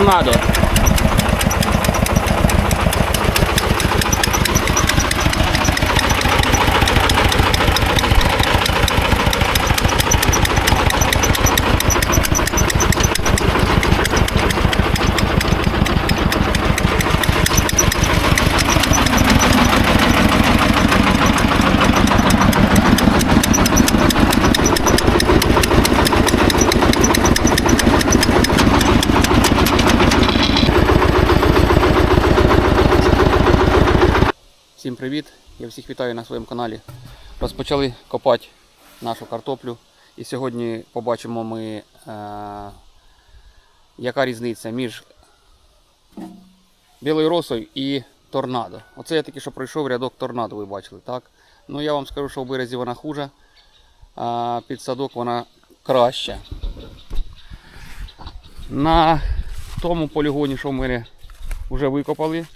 торнадо. Всім привіт! Я всіх вітаю на своєму каналі. Розпочали копати нашу картоплю. І сьогодні побачимо ми, е, яка різниця між білою росою і торнадо. Оце я тільки що пройшов рядок торнадо, ви бачили, так? Ну я вам скажу, що в березі вона хуже, а під садок вона краща. На тому полігоні, що ми вже викопали,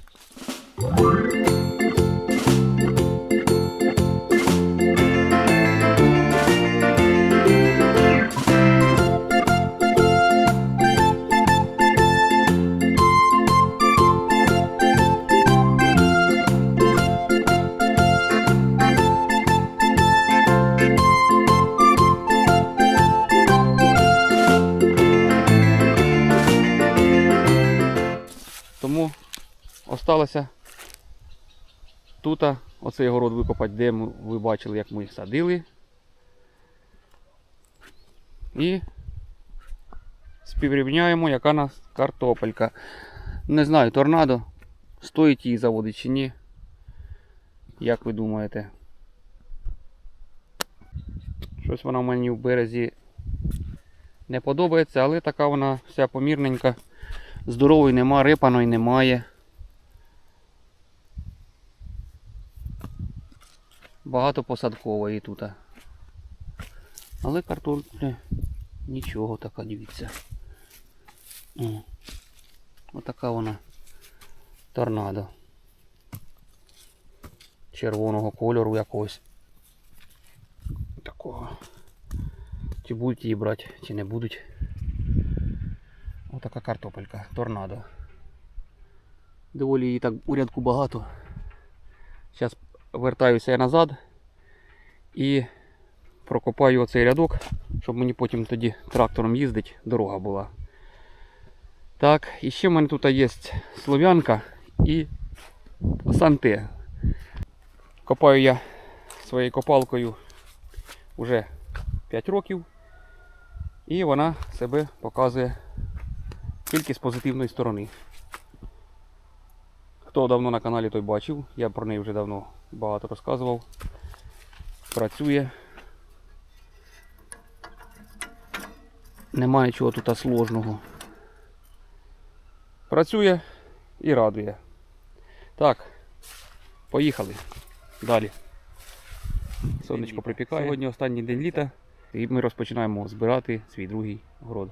тут оцей город викопати, де ви бачили, як ми їх садили. І співрівняємо, яка у нас картопелька. Не знаю, торнадо стоїть її заводити чи ні. Як ви думаєте? Щось вона мені в березі не подобається, але така вона вся помірненька. Здорової нема, рипаної немає. Багато посадкової тут. Але картопля нічого така, дивіться. О, отака вона торнадо. Червоного кольору якогось. Такого. Чи будуть її брати, чи не будуть. Отака картопелька, торнадо. Доволі її так у рядку багато. Вертаюся я назад і прокопаю оцей рядок, щоб мені потім тоді трактором їздити, дорога була. Так, і ще в мене тут є слов'янка і санте. Копаю я своєю копалкою вже 5 років. І вона себе показує тільки з позитивної сторони. Хто давно на каналі, той бачив, я про неї вже давно багато розказував. Працює. Немає чого тут сложного. Працює і радує. Так, поїхали. Далі. Сонечко припікає. Сьогодні останній день літа і ми розпочинаємо збирати свій другий город.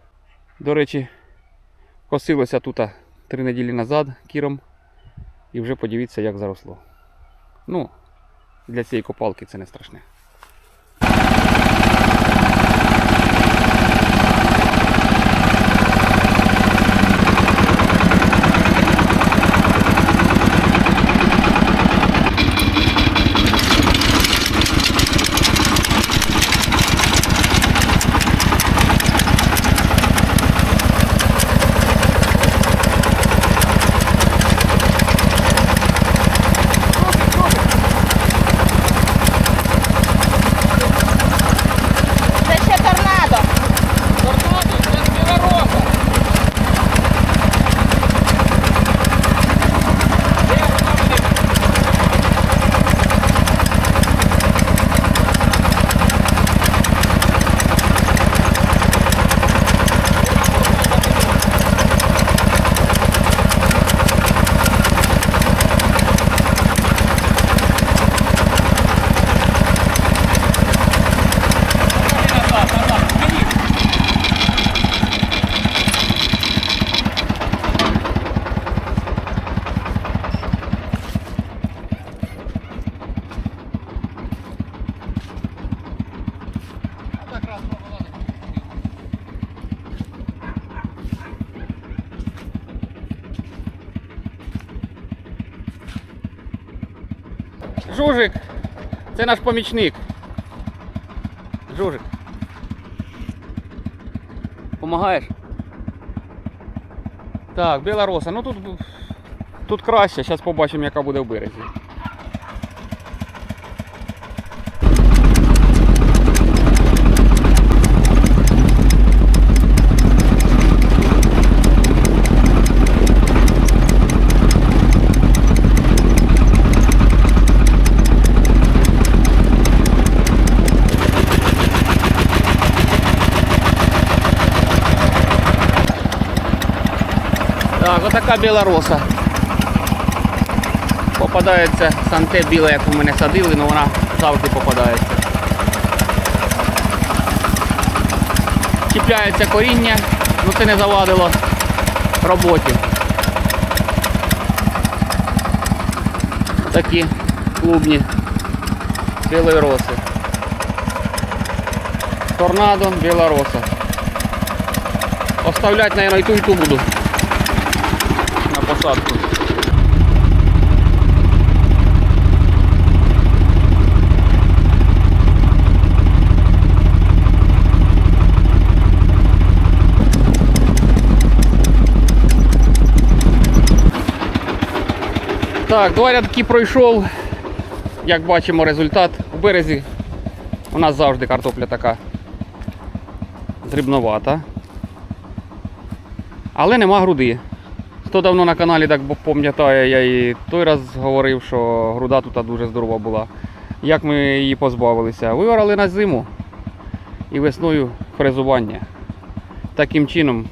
До речі, Косилося тут три неділі назад кіром. І вже подивіться, як заросло. Ну, для цієї копалки це не страшне. Це наш помічник. Жужик. Помагаєш? Так, біла роса. Ну тут, тут краще, зараз побачимо, яка буде в березі. Так, отака біла роса. Попадається санте біле, як у мене садили, але вона завжди попадається. Чіпляється коріння, ну це не завадило роботі. Такі клубні білої роси. Торнадо, біла роса. Оставлять, наверное, і ту, і ту буду посадку. Так, два рядки пройшов. Як бачимо результат у березі. У нас завжди картопля така дрібновата. Але нема груди. Хто давно на каналі так пам'ятає, я і той раз говорив, що груда тут дуже здорова була. Як ми її позбавилися? Виварили на зиму і весною фрезування. Таким чином,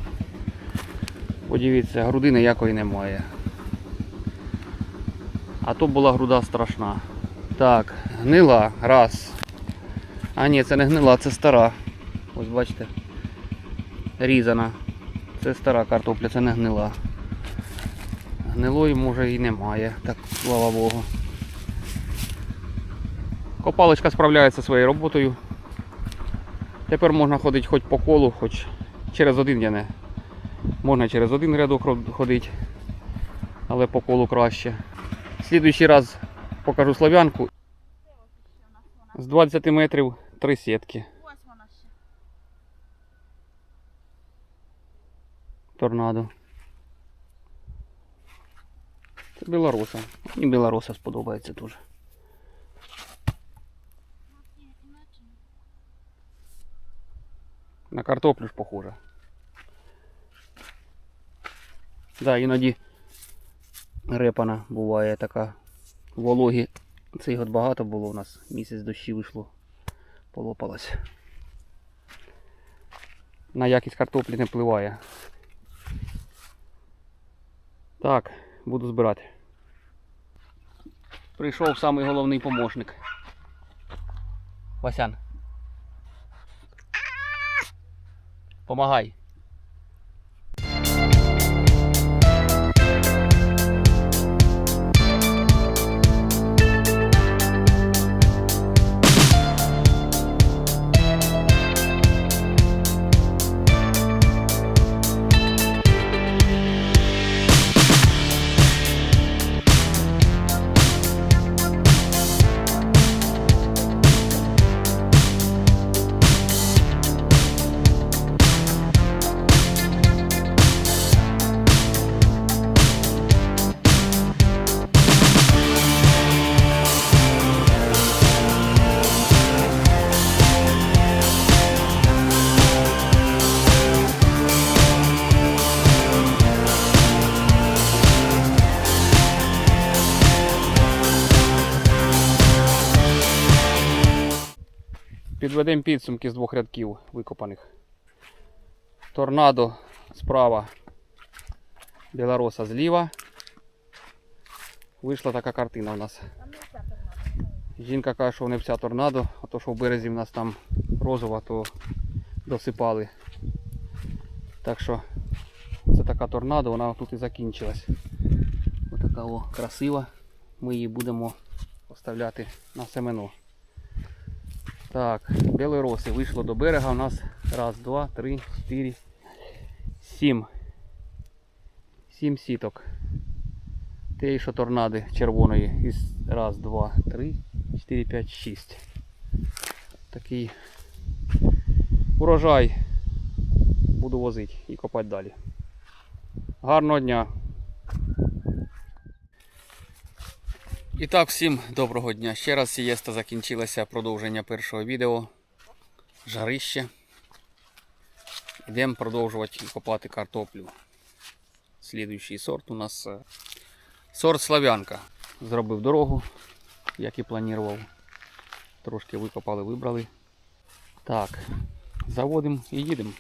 подивіться, груди ніякої немає. А то була груда страшна. Так, гнила, раз. А ні, це не гнила, це стара. Ось бачите. Різана. Це стара картопля, це не гнила. Гнилої може і немає, так слава Богу. Копалочка справляється своєю роботою. Тепер можна ходити хоч по колу, хоч через один я не. Можна через один рядок ходити, але по колу краще. Слідуючий раз покажу слав'янку. З 20 метрів три сітки. Торнадо. Білоруса. Мені білоруса сподобається дуже. На картоплю ж похоже. Да, іноді репана буває така вологі. Цей год багато було у нас. Місяць дощі вийшло. Полопалось. На якість картоплі не впливає. Так, буду збирати. Прийшов самий головний помощник. Васян. Помагай. Підведемо підсумки з двох рядків викопаних. Торнадо справа, білороса зліва. Вийшла така картина у нас. Жінка каже, що не вся торнадо, а то що в березі в нас там розова, то досипали. Так що це така торнадо, вона тут і закінчилась. Ось така о, красива. Ми її будемо оставляти на семено. Так, білої роси вийшло до берега у нас раз, два, три, чотири, сім. Сім сіток. Те, що торнади червоної. Із раз, два, три, чотири, п'ять, шість. Такий урожай буду возити і копати далі. Гарного дня! І так, всім доброго дня. Ще раз сієста закінчилася продовження першого відео. Жарище. Йдемо продовжувати копати картоплю. Слідуючий сорт у нас е, сорт Слав'янка. Зробив дорогу, як і планував. Трошки викопали, вибрали. Так, заводимо і їдемо.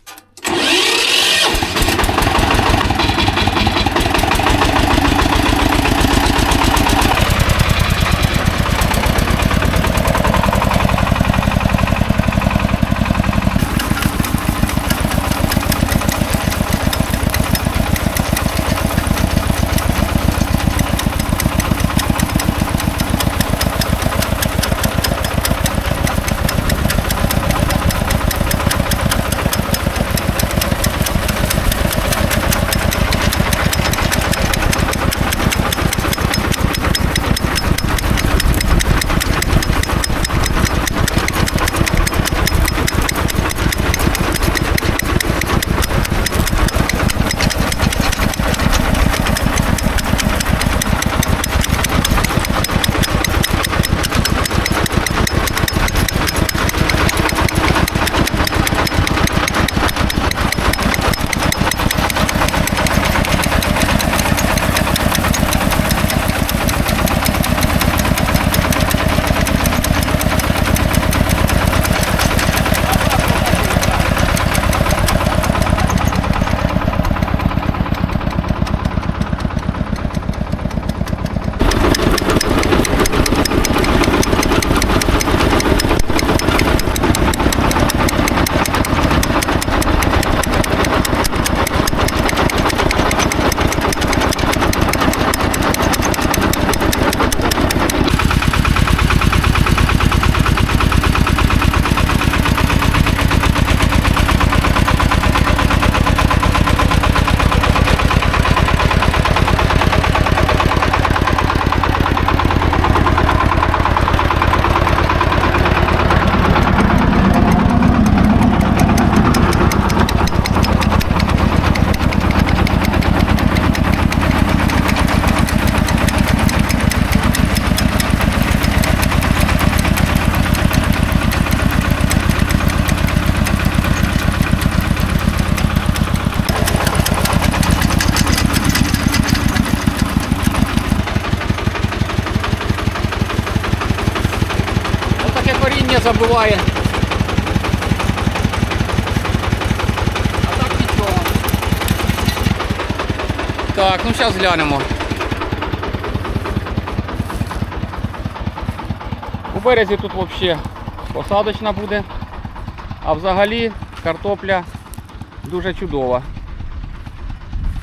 Забиває. А так нічого. Так, ну зараз глянемо. У березі тут взагалі посадочна буде. А взагалі картопля дуже чудова.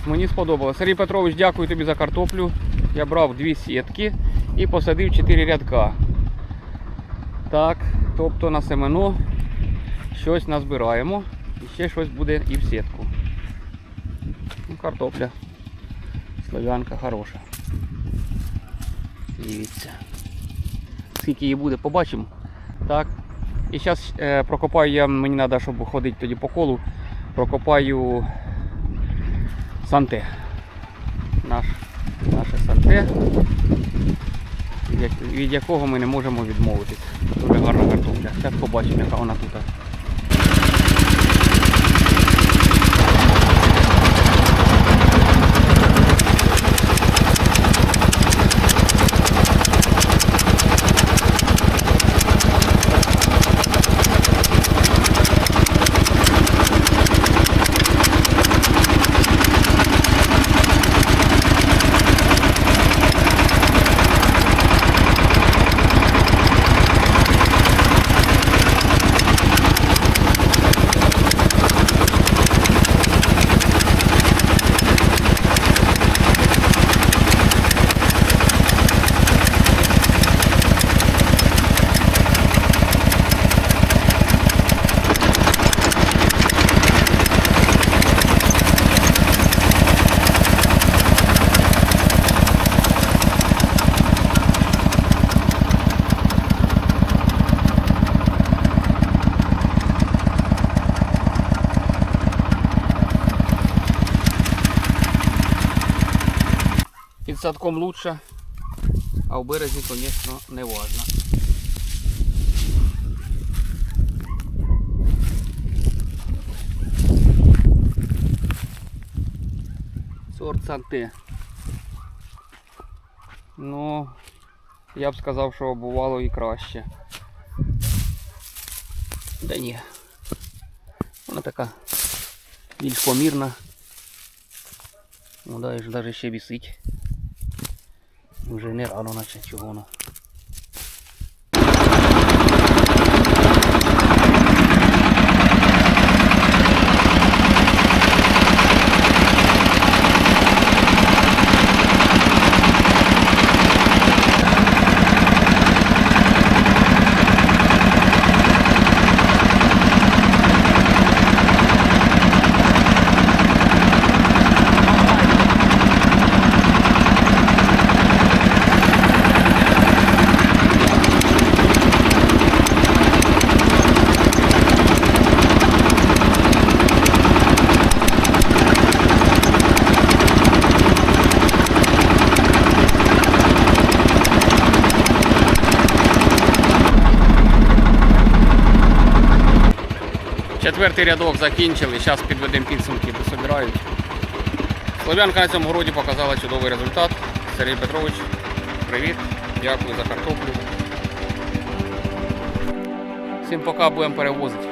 Мені сподобалось. Сергій Петрович, дякую тобі за картоплю. Я брав дві сітки і посадив 4 рядка. Так, тобто на семено щось назбираємо і ще щось буде і в сітку. Ну, картопля. Слав'янка хороша. Дивіться. Скільки її буде, побачимо. Так. І зараз е, прокопаю я, мені треба, щоб ходити тоді по колу, прокопаю санте. Наш, наше санте від якого ми не можемо відмовитись. Дуже гарна картопля. Зараз побачимо, яка вона тут. Під садком лучше, а в березі, звісно, не важно. Сорт Санте. Ну, я б сказав, що бувало і краще. Да ні. Вона така більш помірна. Ну да, і ж навіть ще вісить. Вже не рано, наче чого Четвертий рядок закінчили, зараз підведемо підсумки, пособирають. Слов'янка на цьому городі показала чудовий результат. Сергій Петрович, привіт, дякую за картоплю. Всім пока будемо перевозити.